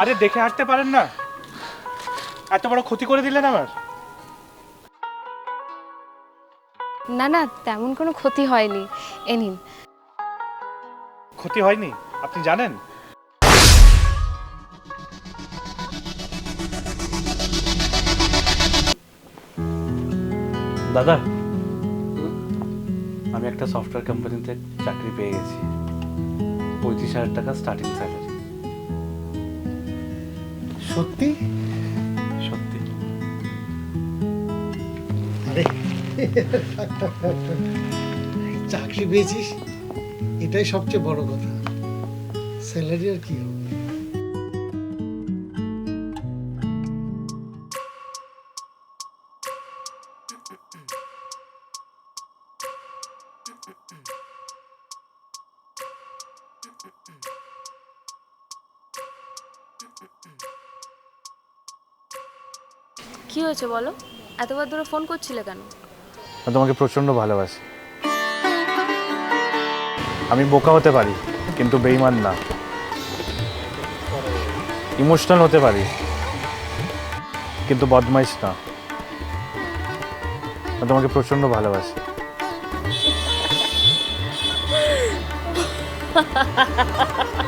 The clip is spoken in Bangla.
আরে দেখে হাঁটতে পারেন না। এত বড় ক্ষতি করে দিলেন আমার। না না তেমন কোনো ক্ষতি হয়নি। এ নিন। ক্ষতি হয়নি? আপনি জানেন? দাদা আমি একটা সফটওয়্যার কোম্পানিতে চাকরি পেয়ে গেছি। পঁয়ত্রিশ হাজার টাকা স্টার্টিং স্যালারি সত্যি? সত্যি। আরে। চাকরি পেয়েছিস? এটাই সবচেয়ে বড় কথা। স্যালারি আর কি হবে? কি হয়েছে বলো? এতবার ধরে ফোন করছিলে কেন? আমি তোমাকে প্রচণ্ড ভালোবাসি। আমি বোকা হতে পারি কিন্তু বেইমান না। ইমোশনাল হতে পারি কিন্তু বদমাইশ না। আমি তোমাকে প্রচণ্ড ভালোবাসি।